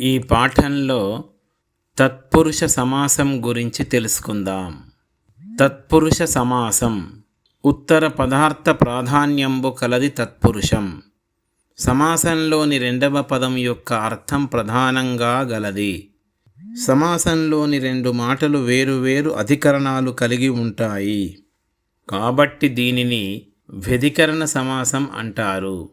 ఈ పాఠంలో తత్పురుష సమాసం గురించి తెలుసుకుందాం. తత్పురుష సమాసం ఉత్తర పదార్థ ప్రాధాన్యంబు కలది తత్పురుషం. సమాసంలోని రెండవ పదం యొక్క అర్థం ప్రధానంగా గలది. సమాసంలోని రెండు మాటలు వేరువేరు అధికరణాలు కలిగి ఉంటాయి. కాబట్టి దీనిని వ్యధికరణ సమాసం అంటారు.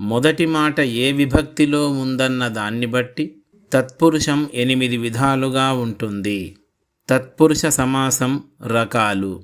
మొదటి మాట ఏ విభక్తిలో ఉందన్న దాన్ని బట్టి తత్పురుషం ఎనిమిది విధాలుగా ఉంటుంది. తత్పురుష సమాసం రకాలు.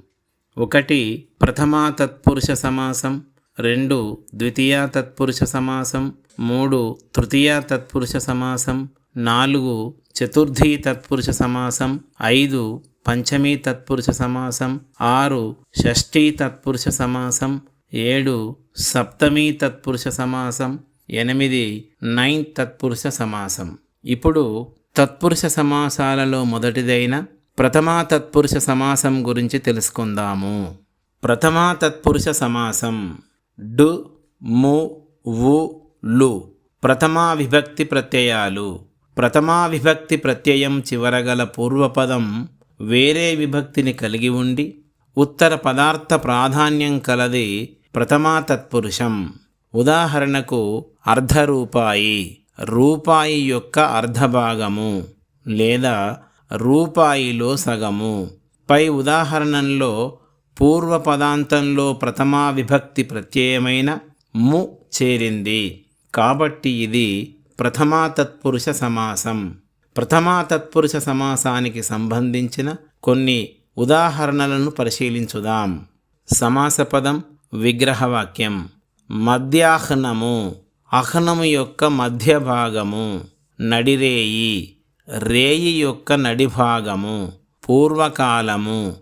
ఒకటి ప్రథమా తత్పురుష సమాసం. రెండు ద్వితీయ తత్పురుష సమాసం. మూడు తృతీయ తత్పురుష సమాసం. నాలుగు చతుర్థి తత్పురుష సమాసం. ఐదు పంచమీ తత్పురుష సమాసం. ఆరు షష్ఠీ తత్పురుష సమాసం. ఏడు సప్తమీ తత్పురుష సమాసం ఎనిమిది నైన్ తత్పురుష సమాసం. ఇప్పుడు తత్పురుష సమాసాలలో మొదటిదైన ప్రథమా తత్పురుష సమాసం గురించి తెలుసుకుందాము. ప్రథమా తత్పురుష సమాసం డు ము వు లు. ప్రథమా విభక్తి ప్రత్యయాలు. ప్రథమా విభక్తి ప్రత్యయం చివరగల పూర్వపదం వేరే విభక్తిని కలిగి ఉండి ఉత్తర పదార్థ ప్రాధాన్యం కలది ప్రథమా తత్పురుషం. ఉదాహరణకు అర్ధ రూపాయి రూపాయి యొక్క అర్ధభాగము లేదా రూపాయిలో సగము. పై ఉదాహరణలో పూర్వ పదాంతంలో ప్రథమా విభక్తి ప్రత్యయమైన ము చేరింది. కాబట్టి ఇది ప్రథమా తత్పురుష సమాసం. ప్రథమా తత్పురుష సమాసానికి సంబంధించిన కొన్ని ఉదాహరణలను పరిశీలించుదాం. సమాస పదం విగ్రహవాక్యం. మధ్యాహ్నము. అహ్నము యొక్క మధ్య భాగము నడిరేయి. రేయి యొక్క నడిభాగము. పూర్వకాలము.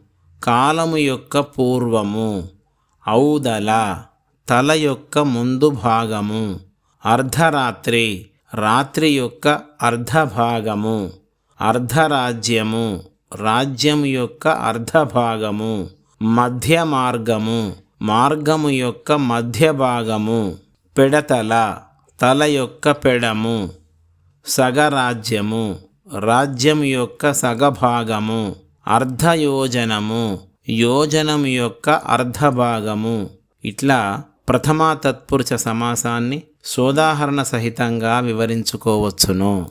కాలము యొక్క పూర్వము. ఔదల. తల యొక్క ముందు భాగము. అర్ధరాత్రి. రాత్రి యొక్క అర్ధభాగము. అర్ధరాజ్యము. రాజ్యం యొక్క అర్ధభాగము మధ్య మార్గము మార్గము యొక్క మధ్య భాగము పెడతల తల యొక్క పెడము సగరాజ్యము రాజ్యం యొక్క సగభాగము అర్ధయోజనము యోజనం యొక్క అర్ధభాగము. ఇట్లా ప్రథమా తత్పురుష సమాసాన్ని సోదాహరణ సహితంగా వివరించుకోవచ్చును.